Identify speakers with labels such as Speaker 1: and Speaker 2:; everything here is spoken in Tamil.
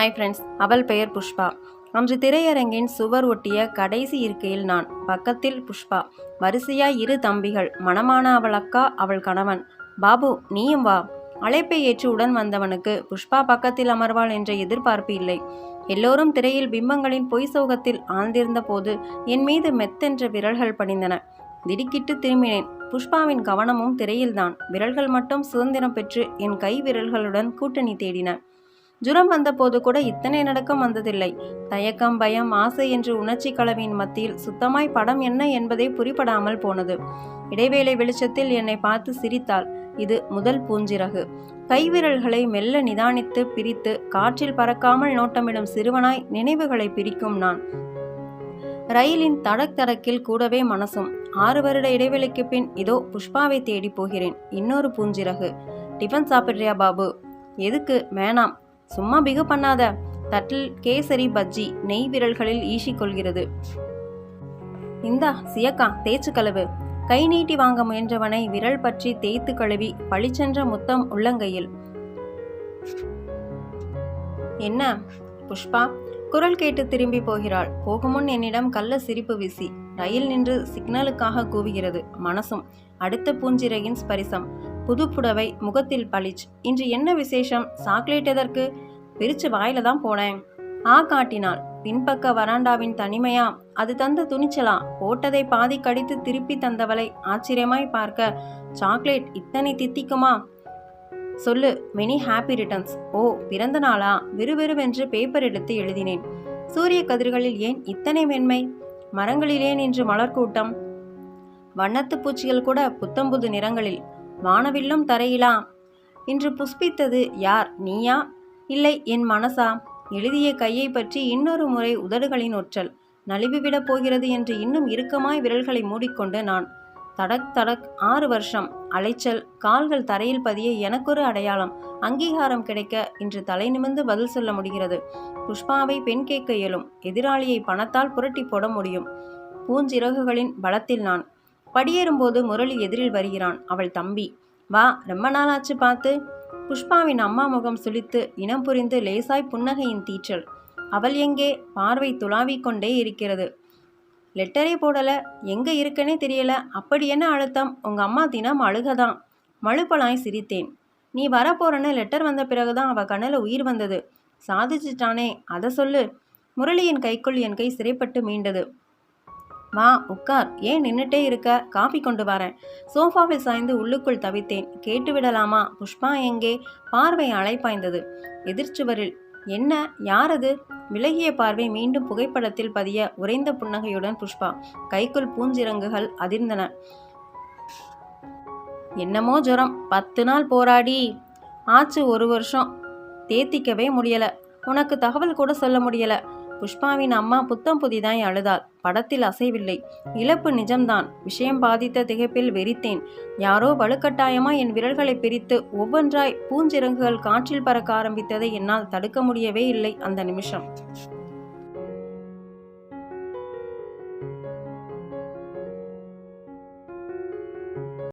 Speaker 1: ஹாய் ஃப்ரெண்ட்ஸ் அவள் பெயர் புஷ்பா. அன்று திரையரங்கின் சுவர் ஒட்டிய கடைசி இருக்கையில் நான் பக்கத்தில் புஷ்பா. வரிசையாய் இரு தம்பிகள் மணமான அவள் அக்கா அவள் கணவன். பாபு நீயும் வா. அழைப்பை ஏற்று உடன் வந்தவனுக்கு புஷ்பா பக்கத்தில் அமர்வாள் என்ற எதிர்பார்ப்பு இல்லை. எல்லோரும் திரையில் பிம்பங்களின் பொய் சோகத்தில் ஆழ்ந்திருந்த போது என் மீது மெத்தென்ற விரல்கள் படிந்தன. திடுக்கிட்டு திரும்பினேன். புஷ்பாவின் கவனமும் திரையில்தான். விரல்கள் மட்டும் சுதந்திரம் பெற்று என் கை விரல்களுடன் கூட்டணி தேடின. ஜுரம் வந்தபோது கூட இத்தனை நடக்கம் வந்ததில்லை. தயக்கம் பயம் ஆசை என்று உணர்ச்சி கலவையின் மத்தியில் சுத்தமாய் படம் என்ன என்பதை புரிபடாமல் போனது. இடைவேளை வெளிச்சத்தில் என்னை பார்த்து சிரித்தாள். இது முதல் பூஞ்சிறகு. கைவிரல்களை மெல்ல நிதானித்து பிரித்து காற்றில் பறக்காமல் நோட்டமிடும் சிறுவனாய் நினைவுகளை பிரிக்கும் நான். ரயிலின் தடக் தடக்கில் கூடவே மனசும். ஆறு வருட இடைவெளிக்கு பின் இதோ புஷ்பாவை தேடி போகிறேன். இன்னொரு பூஞ்சிறகு. டிஃபன் சாப்பிட்றியா பாபு? எதுக்கு? வேணாம். சும்மா பிகு பண்ணாத. தட்டில் கேசரி பஜ்ஜி நெய் விரல்களில் ஈசிக்கொள்கிறது. இந்தா சியக்கா தேய்ச்சு கழுவு. கை நீட்டி வாங்க முயன்றவனை விரல் பற்றி தேய்த்து கழுவி பளிச்சென்ற முத்தம் உள்ளங்கையில். என்ன? புஷ்பா குரல் கேட்டு திரும்பி போகிறாள். போகுமுன் என்னிடம் கள்ள சிரிப்பு வீசி ரயில் நின்று சிக்னலுக்காக கூவுகிறது மனசும். அடுத்த பூஞ்சிரையின் ஸ்பரிசம். புது புடவை முகத்தில் பளிச் இன்று என்ன விசேஷம்? சாக்லேட் எதற்கு? பிரிச்சு வாயில தான் போனேன். ஆ காட்டினாள் பின்பக்க வராண்டாவின் தனிமையா? அது தந்த துணிச்சலா? போட்டதை பாதி கடித்து திருப்பி தந்தவளை ஆச்சரியமாய் பார்க்க சாக்லேட் இத்தனை தித்திக்குமா? சொல்லு மெனி ஹாப்பி ரிட்டர்ன்ஸ். ஓ பிறந்த நாளா? விறுவிறுவென்று பேப்பர் எடுத்து எழுதினேன். சூரிய கதிர்களில் ஏன் இத்தனை மென்மை? மரங்களிலே நின்று இன்று மலர் கூட்டம் வண்ணத்து பூச்சிகள் கூட புத்தம்புது நிறங்களில். வானவில்லும் தரையிலா இன்று புஷ்பித்தது யார்? நீயா? இல்லை என் மனசா? எழுதிய கையை பற்றி இன்னொரு முறை உதடுகளின் ஒற்றல். நலிவுவிடப் போகிறது என்று இன்னும் இறுக்கமாய் விரல்களை மூடிக்கொண்டு நான். தடக் தடக் ஆறு வருஷம். அலைச்சல் கால்கள் தரையில் பதிய எனக்கொரு அடையாளம். அங்கீகாரம் கிடைக்க இன்று தலை நிமிர்ந்து பதில் சொல்ல முடிகிறது. புஷ்பாவை பெண் கேட்க இயலும். எதிராளியை பணத்தால் புரட்டி போட முடியும். பூஞ்சிறகுகளின் பலத்தில் நான். படியேறும்போது முரளி எதிரில் வருகிறான் அவள் தம்பி. வா ரொம்ப நாளாச்சு பார்த்து. புஷ்பாவின் அம்மா முகம் சுழித்து இனம் புரிந்து லேசாய் புன்னகையின் தீற்றல் அவள் எங்கே? பார்வை துளாவிக் கொண்டே இருக்கிறது. லெட்டரே போடல. எங்கே இருக்கனே தெரியல. அப்படி என்ன அழுத்தம்? உங்க அம்மா தினம் அழுகதான். மழுப்பலாய் சிரித்தேன். நீ வரப்போறன்னு லெட்டர் வந்த பிறகுதான் அவ கண்ணில் உயிர் வந்தது. சாதிச்சிட்டானே. அதை சொல்லு. முரளியின் கைக்குள் என் கை சிறைப்பட்டு மீண்டது. வா உட்கார் ஏன் நின்னுட்டே இருக்க? காஃபி கொண்டு வரேன். சோஃபாவில் சாய்ந்து உள்ளுக்குள் தவித்தேன். கேட்டு விடலாமா? புஷ்பா எங்கே? பார்வை அலைப்பாய்ந்தது. எதிர்ச்சுவரில் என்ன? யாரது? விலகிய பார்வை மீண்டும் புகைப்படத்தில் பதிய உறைந்த புன்னகையுடன் புஷ்பா கைக்குள் பூஞ்சிரங்குகள் அதிர்ந்தன. என்னமோ ஜுரம். பத்து நாள் போராடி. ஆச்சு ஒரு வருஷம். தேத்திக்கவே முடியல. உனக்கு தகவல் கூட சொல்ல முடியல. புஷ்பாவின் அம்மா புத்தம் புதிதாய் அழுதாள். படத்தில் அசைவில்லை. இழப்பு நிஜம்தான். விஷயம் பாதித்த திகைப்பில் வெறித்தேன். யாரோ வலுக்கட்டாயமா என் விரல்களை பிரித்து ஒவ்வொன்றாய் பூஞ்சிறங்குகள் காற்றில் பறக்க ஆரம்பித்ததை என்னால் தடுக்க முடியவே இல்லை அந்த நிமிஷம்.